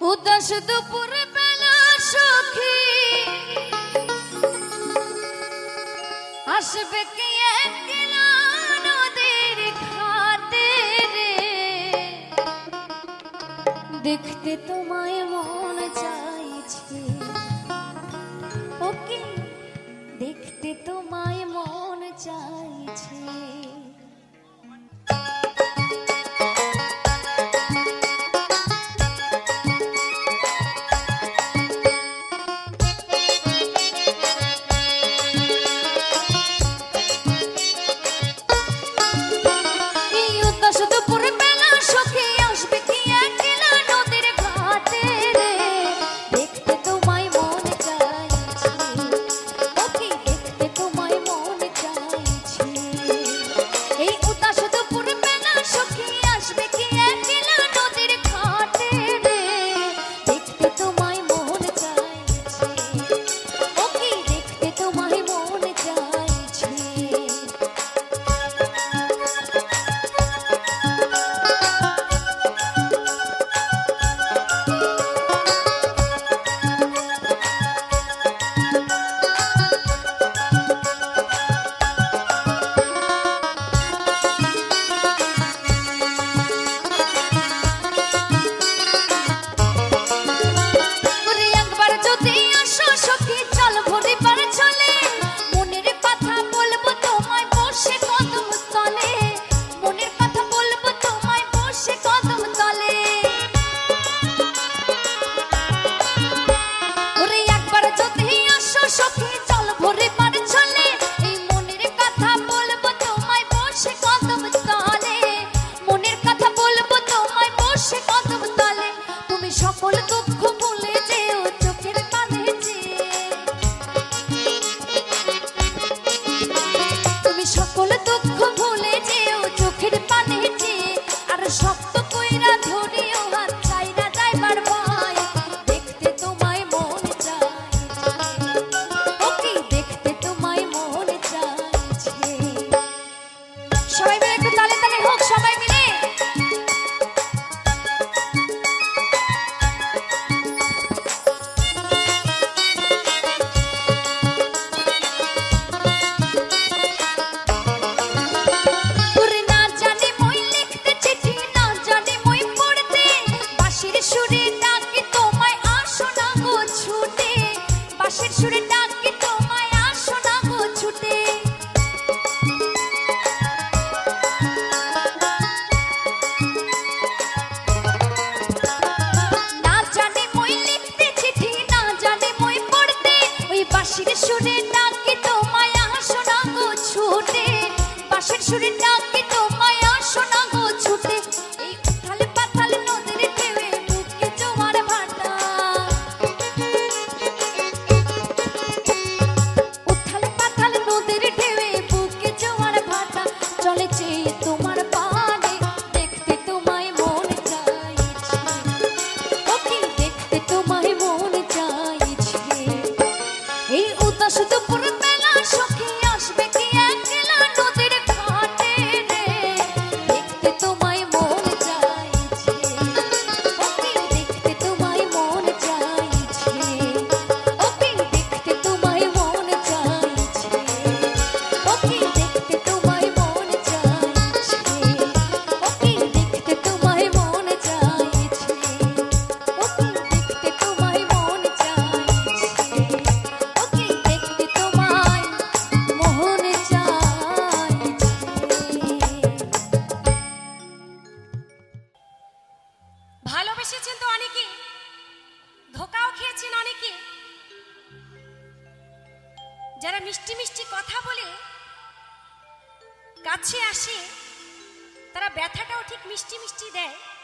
উদাস দুপুর বেলা সখী। আসবে কে নদীর খাতে দেখতে তোমায় মন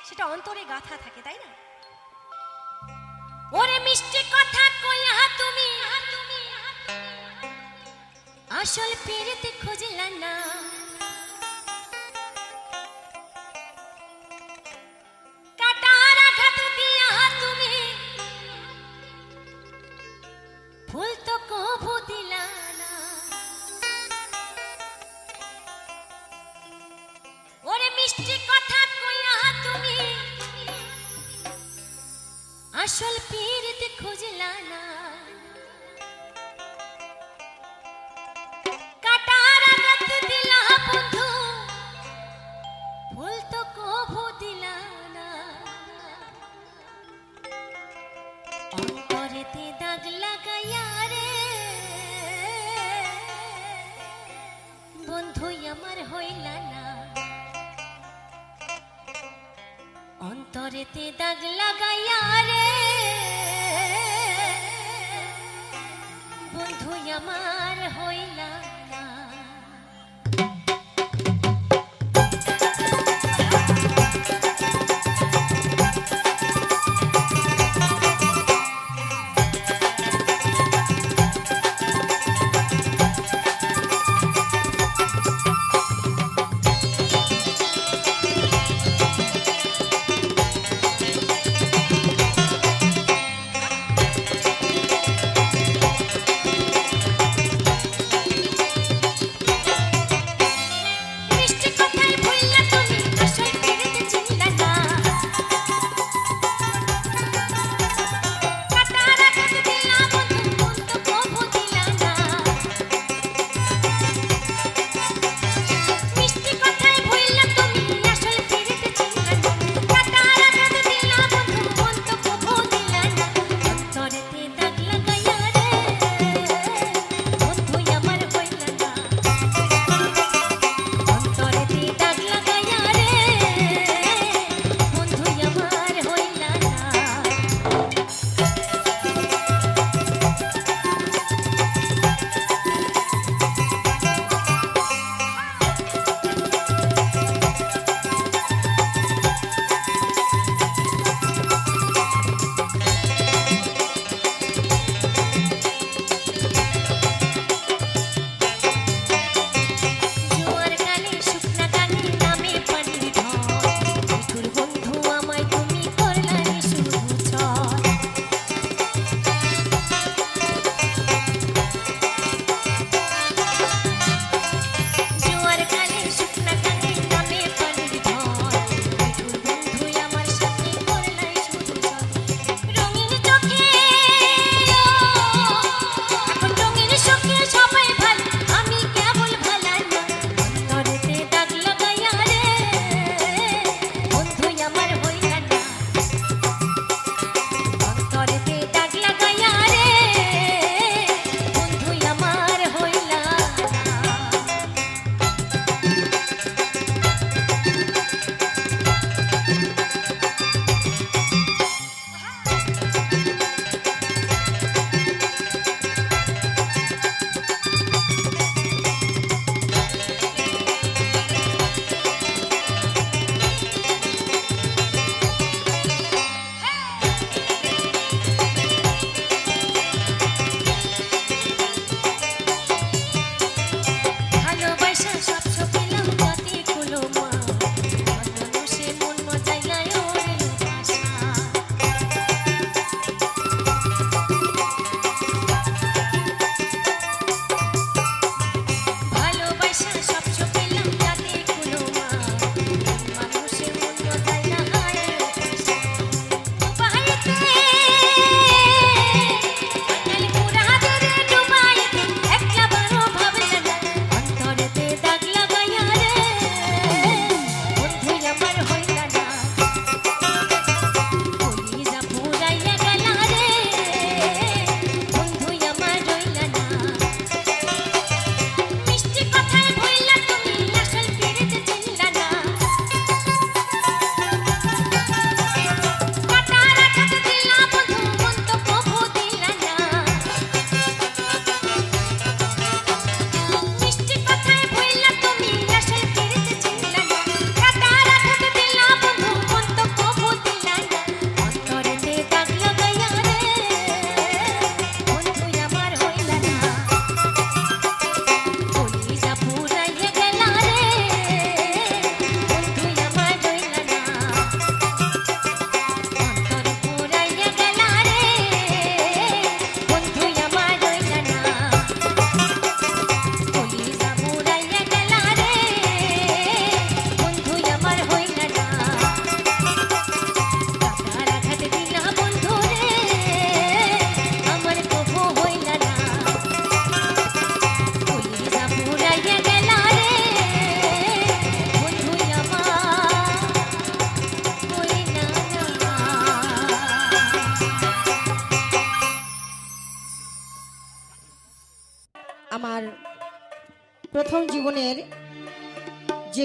সেটা অন্তরে গাথা থাকে, তাই না? ওরে মিষ্টি কথা কই হা তুমি? আসল ফিরতে খুঁজলা না। আসল পীর খুঁজলা না। অন্তরেতে দাগ লাগাইয়া রে। বন্ধু আমার হইলা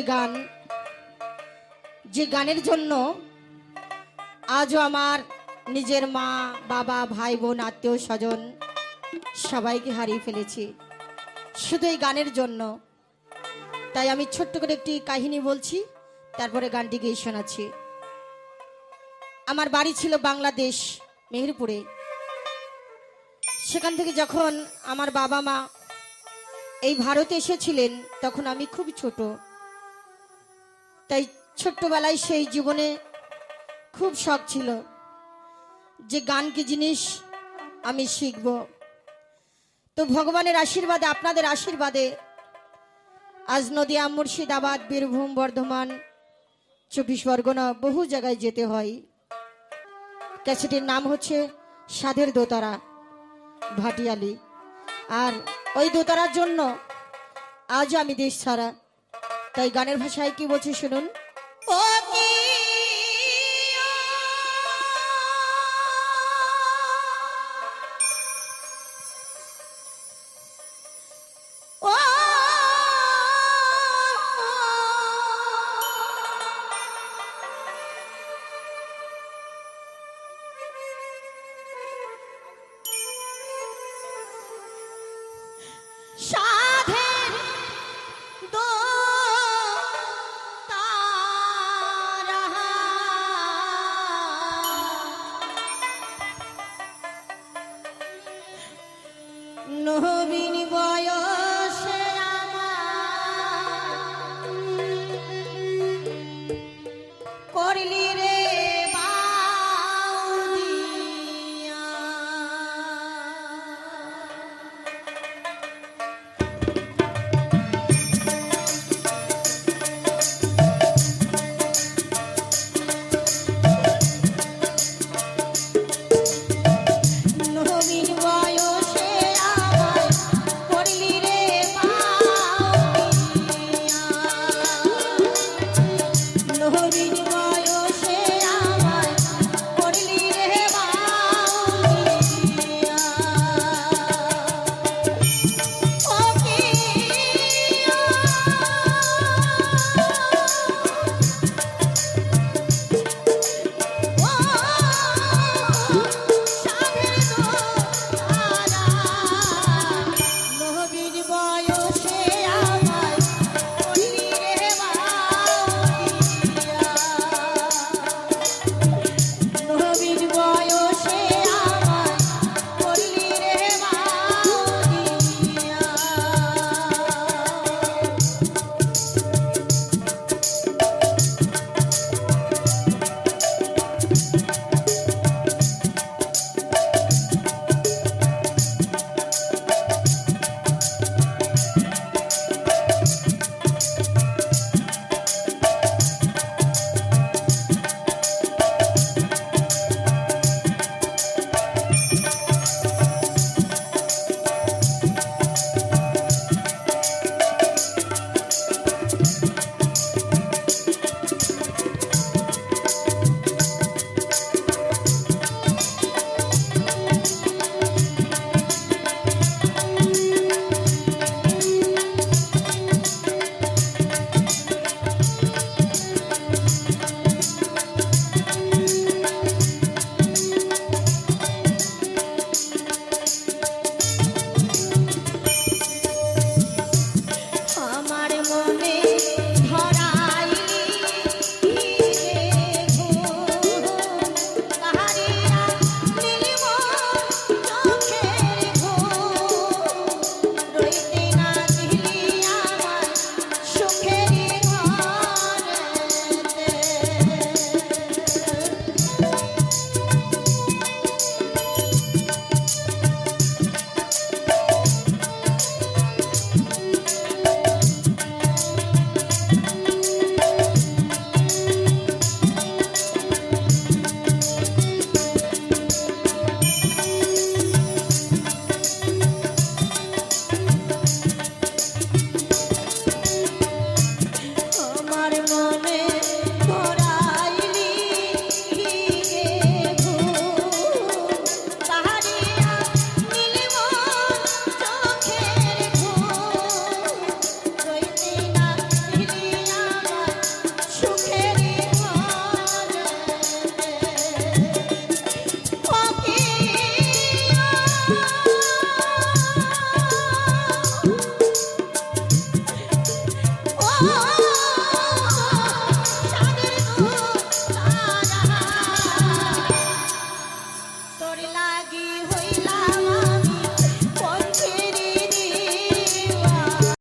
যে গান, যে গানের জন্য আজও আমার নিজের মা, বাবা, ভাই, বোন, আত্মীয় স্বজন সবাইকে হারিয়ে ফেলেছি। শুধু এই গানের জন্য। তাই আমি ছোট্ট করে একটি কাহিনী বলছি, তারপরে গানটি গিয়ে শোনাচ্ছি। আমার বাড়ি ছিল বাংলাদেশ, মেহেরপুরে। সেখান থেকে যখন আমার বাবা মা এই ভারতে এসেছিলেন, তখন আমি খুব ছোট। তাই ছোট্টবেলায় সেই জীবনে খুব শখ ছিল যে গান কি জিনিস আমি শিখব। তো ভগবানের আশীর্বাদে, আপনাদের আশীর্বাদে আজ নদিয়া, মুর্শিদাবাদ, বীরভূম, বর্ধমান, চব্বিশ পরগনা বহু জায়গায় যেতে হয়। ক্যাসেটির নাম হচ্ছে সাধের দোতারা, ভাটিয়ালি। আর ওই দোতারার জন্য আজও আমি দেশ ছাড়া তাই গানের ভাষায় কি বলছে শুনুন। ও